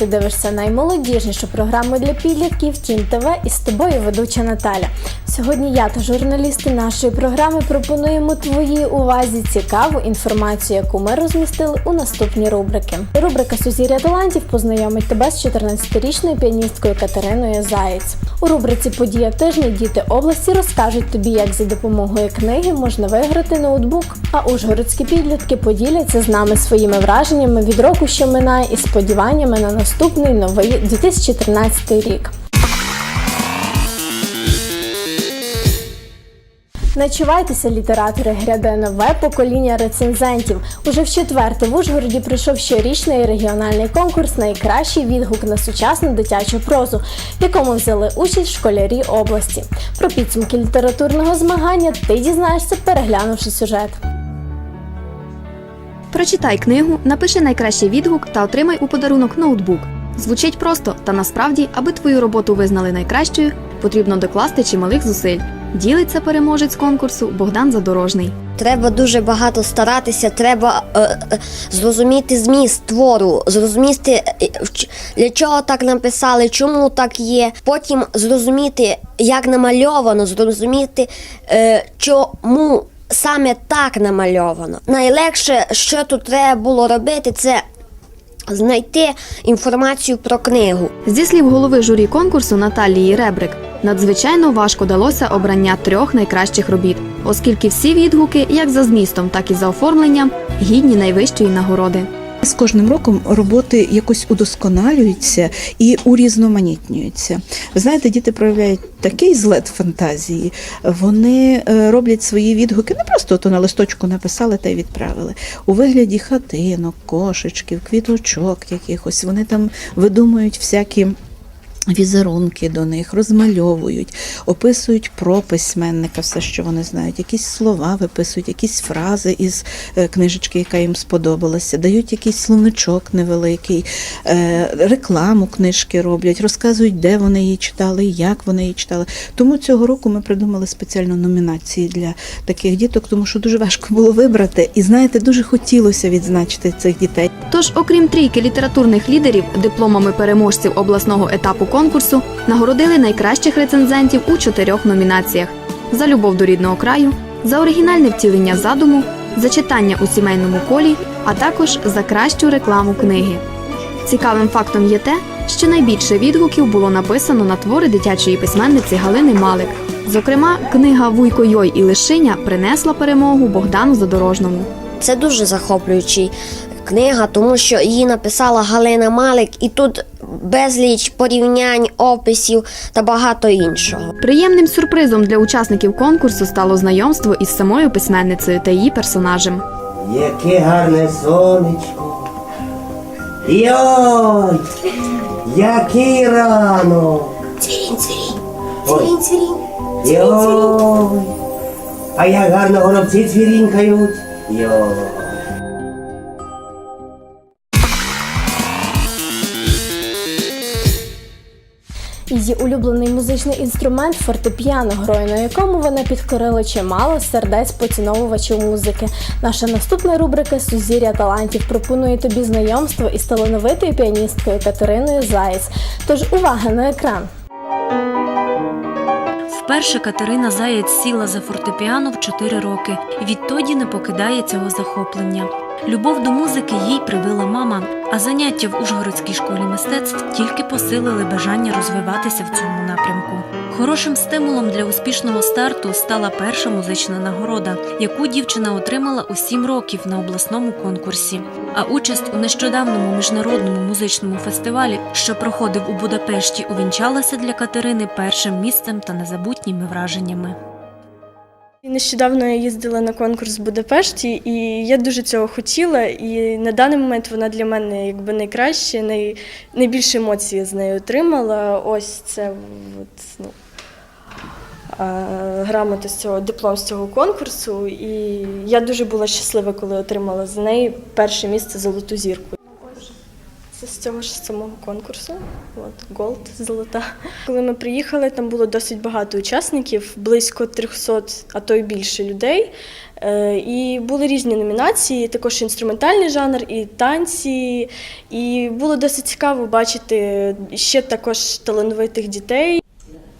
Ти дивишся наймолодіжнішу програму для підлітків Тім ТВ і з тобою ведуча Наталя. Сьогодні я та журналісти нашої програми пропонуємо твоїй увазі цікаву інформацію, яку ми розмістили у наступні рубрики. Рубрика Сузір'я талантів познайомить тебе з 14-річною піаністкою Катериною Заєць. У рубриці Подія тижня діти області розкажуть тобі, як за допомогою книги можна виграти ноутбук. А ужгородські підлітки поділяться з нами своїми враженнями від року, що минає, і сподіваннями на наступний новий 2013 рік. Начувайтеся, літератори, гряде нове покоління рецензентів. Уже в четверте в Ужгороді пройшов щорічний регіональний конкурс Найкращий відгук на сучасну дитячу прозу, в якому взяли участь школярі області. Про підсумки літературного змагання ти дізнаєшся, переглянувши сюжет. Прочитай книгу, напиши найкращий відгук та отримай у подарунок ноутбук. Звучить просто, та насправді, аби твою роботу визнали найкращою, потрібно докласти чималих зусиль. Ділиться переможець конкурсу Богдан Задорожний. Треба дуже багато старатися, треба е, е, зрозуміти зміст твору, зрозуміти, е, для чого так написали, чому так є. Потім зрозуміти, як намальовано, зрозуміти, е, чому саме так намальовано. Найлегше, що тут треба було робити, це знайти інформацію про книгу. Зі слів голови журі конкурсу Наталії Ребрик, надзвичайно важко далося обрання трьох найкращих робіт, оскільки всі відгуки, як за змістом, так і за оформленням, гідні найвищої нагороди. З кожним роком роботи якось удосконалюються і урізноманітнюються. Ви знаєте, діти проявляють такий злет фантазії. Вони е, роблять свої відгуки не просто то на листочку написали та й відправили. У вигляді хатинок, кошечків, квіточок якихось. Вони там видумують всякі. Візерунки до них розмальовують, описують про письменника, все, що вони знають, якісь слова виписують, якісь фрази із е, книжечки, яка їм сподобалася, дають якийсь словничок невеликий, е, рекламу книжки роблять, розказують, де вони її читали, як вони її читали. Тому цього року ми придумали спеціальну номінацію для таких діток, тому що дуже важко було вибрати. І знаєте, дуже хотілося відзначити цих дітей. Тож, окрім трійки літературних лідерів, дипломами переможців обласного етапу конкурсу нагородили найкращих рецензентів у чотирьох номінаціях: за любов до рідного краю, за оригінальне втілення задуму, за читання у сімейному колі, а також за кращу рекламу книги. Цікавим фактом є те, що найбільше відгуків було написано на твори дитячої письменниці Галини Малик. Зокрема, книга Вуйко Йой і Лишиня принесла перемогу Богдану Задорожному. Це дуже захоплюючий книга, тому що її написала Галина Малик, і тут безліч порівнянь, описів та багато іншого. Приємним сюрпризом для учасників конкурсу стало знайомство із самою письменницею та її персонажем. Яке гарне сонечко. Йой! Який ранок! Цвірінь, цвірінь, Ой. цвірінь. Йой! А як гарно горобці цвірінькають. Йой! Її улюблений музичний інструмент фортепіано, грою на якому вона підкорила чимало сердець поціновувачів музики. Наша наступна рубрика Сузір'я талантів пропонує тобі знайомство із талановитою піаністкою Катериною Заєць. Тож увага на екран! Вперше Катерина Заєць сіла за фортепіано в 4 роки відтоді не покидає цього захоплення. Любов до музики їй привила мама, а заняття в Ужгородській школі мистецтв тільки посилили бажання розвиватися в цьому напрямку. Хорошим стимулом для успішного старту стала перша музична нагорода, яку дівчина отримала у 7 років на обласному конкурсі. А участь у нещодавному міжнародному музичному фестивалі, що проходив у Будапешті, увінчалася для Катерини першим місцем та незабутніми враженнями. Нещодавно я їздила на конкурс в Будапешті, і я дуже цього хотіла. І на даний момент вона для мене якби найкраще, най, найбільше емоцій я з нею отримала. Ось це от, ну, грамота з цього диплом з цього конкурсу. І я дуже була щаслива, коли отримала за неї перше місце золоту зірку. З цього ж самого конкурсу. От Голд золота. Коли ми приїхали, там було досить багато учасників, близько 300, а то й більше людей. Е, І були різні номінації, також інструментальний жанр, і танці. І було досить цікаво бачити ще також талановитих дітей.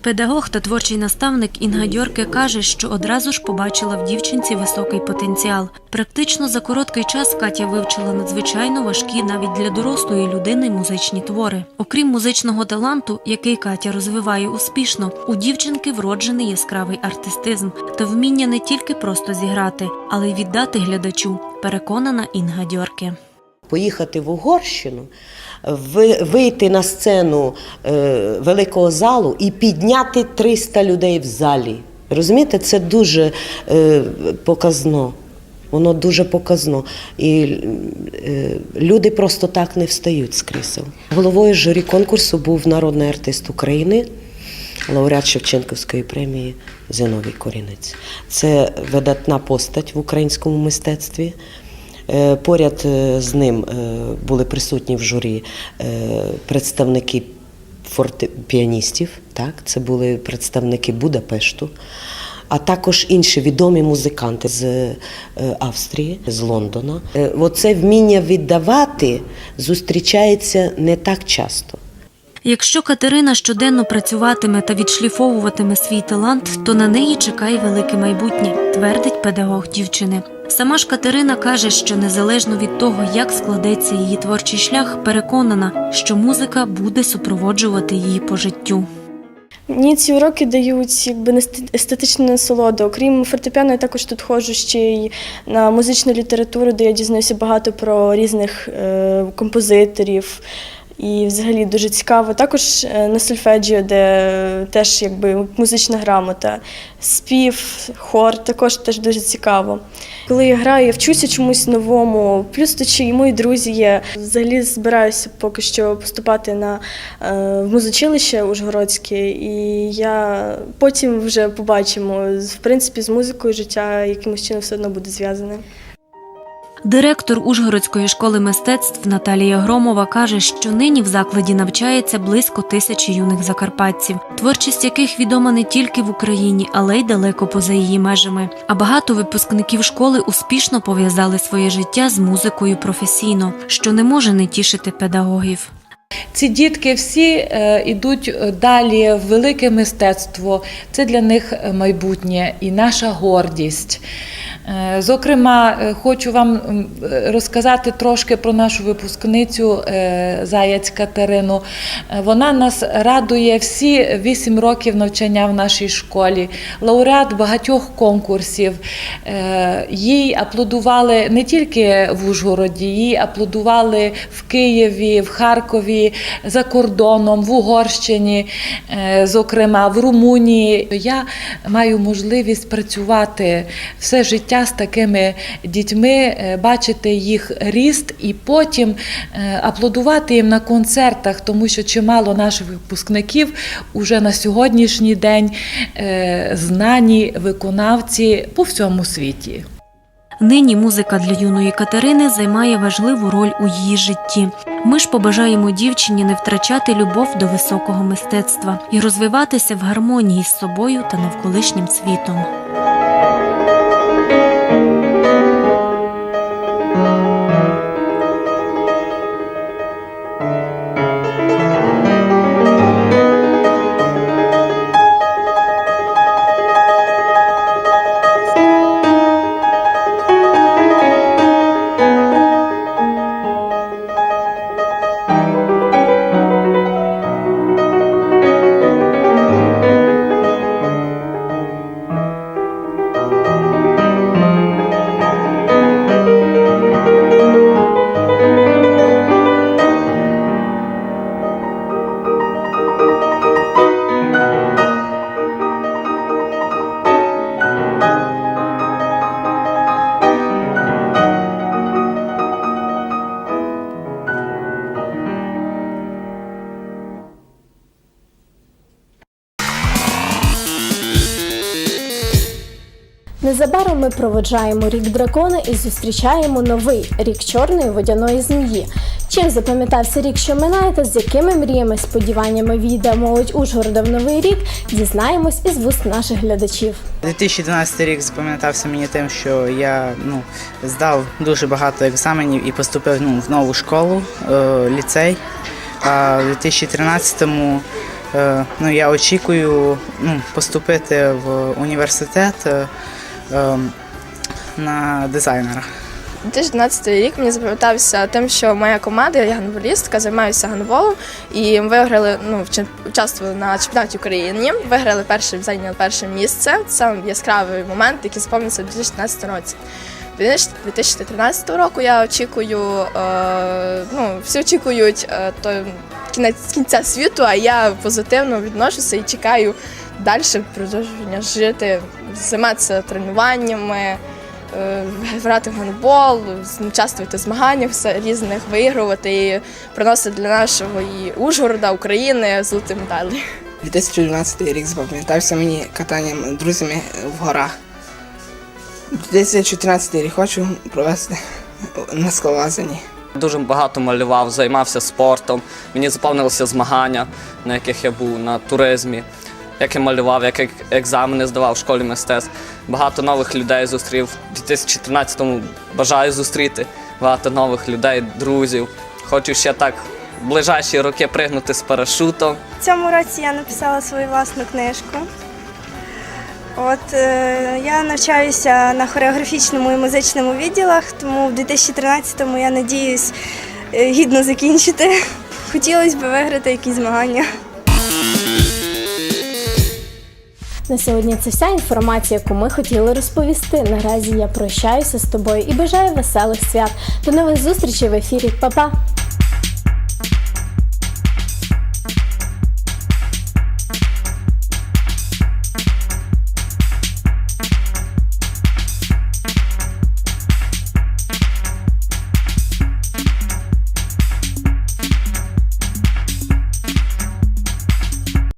Педагог та творчий наставник Інга Дьорке каже, що одразу ж побачила в дівчинці високий потенціал. Практично за короткий час Катя вивчила надзвичайно важкі навіть для дорослої людини музичні твори. Окрім музичного таланту, який Катя розвиває успішно, у дівчинки вроджений яскравий артистизм та вміння не тільки просто зіграти, але й віддати глядачу. Переконана Інга Дьорке. поїхати в Угорщину, вийти на сцену е, великого залу і підняти 300 людей в залі. Розумієте, це дуже е, показно. Воно дуже показно. І е, люди просто так не встають з крісел. Головою журі конкурсу був народний артист України, лауреат Шевченківської премії Зиновій Корінець. Це видатна постать в українському мистецтві. Е, Поряд е, з ним е, були присутні в журі представники фортепіаністів, так, це були представники Будапешту, а також інші відомі музиканти з Австрії, з Лондона. Оце вміння віддавати зустрічається не так часто. Якщо Катерина щоденно працюватиме та відшліфовуватиме свій талант, то на неї чекає велике майбутнє, твердить педагог дівчини. Сама ж Катерина каже, що незалежно від того, як складеться її творчий шлях, переконана, що музика буде супроводжувати її по життю. Мені ці уроки дають якби естетичну насолоду. Окрім фортепіано, я також тут ходжу ще й на музичну літературу, де я дізнаюся багато про різних е, композиторів. І взагалі дуже цікаво. Також е, на сольфеджіо, де теж якби музична грамота, спів, хор також теж дуже цікаво. Коли я граю, я вчуся чомусь новому. Плюс тут ще й мої друзі є. Взагалі збираюся поки що поступати на е, в музичилище Ужгородське, і я потім вже побачимо. В принципі, з музикою життя якимось чином все одно буде зв'язане. Директор Ужгородської школи мистецтв Наталія Громова каже, що нині в закладі навчається близько тисячі юних закарпатців, творчість яких відома не тільки в Україні, але й далеко поза її межами. А багато випускників школи успішно пов'язали своє життя з музикою професійно, що не може не тішити педагогів. Ці дітки всі е, йдуть е, далі в велике мистецтво. Це для них е, майбутнє і наша гордість. Е, Зокрема, е, хочу вам е, розказати трошки про нашу випускницю е, Заяць Катерину. Е, Вона нас радує всі вісім років навчання в нашій школі, лауреат багатьох конкурсів. Е, Їй аплодували не тільки в Ужгороді, їй аплодували в Києві, в Харкові, за кордоном, в Угорщині, е, зокрема в Румунії. Я маю можливість працювати все життя з такими дітьми, е, бачити їх ріст і потім е, аплодувати їм на концертах, тому що чимало наших випускників уже на сьогоднішній день знані виконавці по всьому світі. Нині музика для юної Катерини займає важливу роль у її житті. Ми ж побажаємо дівчині не втрачати любов до високого мистецтва і розвиватися в гармонії з собою та навколишнім світом. Незабаром ми проведжаємо рік дракона і зустрічаємо новий рік чорної водяної змії. Чим запам'ятався рік, що минає, та з якими мріями, сподіваннями війде молодь Ужгорода в новий рік, дізнаємось із вуст наших глядачів. 2012 рік запам'ятався мені тим, що я ну, здав дуже багато екзаменів і поступив ну, в нову школу, е, ліцей. А в 2013-му е, ну, я очікую ну, поступити в університет е, на дизайнера. 2012 рік мені запам'ятався тим, що моя команда, я гандболістка, займаюся гандболом, і ми виграли, ну, участвували на чемпіонаті України, виграли перше, зайняли перше місце. Це яскравий момент, який запам'ятався у 2014 році. 2013 року я очікую, е, ну, всі очікують е, то кінець кінця світу, а я позитивно відношуся і чекаю далі продовження жити, займатися тренуваннями, е, грати в гандбол, участвувати в змаганнях різних, виігрувати і приносити для нашого і Ужгорода, України золоті медалі. 2012 рік запам'ятався мені катанням друзями в горах. 2014 рік хочу провести на скалолазанні. Дуже багато малював, займався спортом. Мені заповнилися змагання, на яких я був на туризмі, як я малював, як ек- екзамени здавав в школі мистецтв. Багато нових людей зустрів. У 2014-му бажаю зустріти багато нових людей, друзів. Хочу ще так в ближайші роки пригнути з парашутом. В цьому році я написала свою власну книжку. От е, я навчаюся на хореографічному і музичному відділах, тому в 2013-му я надіюсь е, гідно закінчити. Хотілося б виграти якісь змагання. На сьогодні це вся інформація, яку ми хотіли розповісти. Наразі я прощаюся з тобою і бажаю веселих свят. До нових зустрічей в ефірі. Па-па!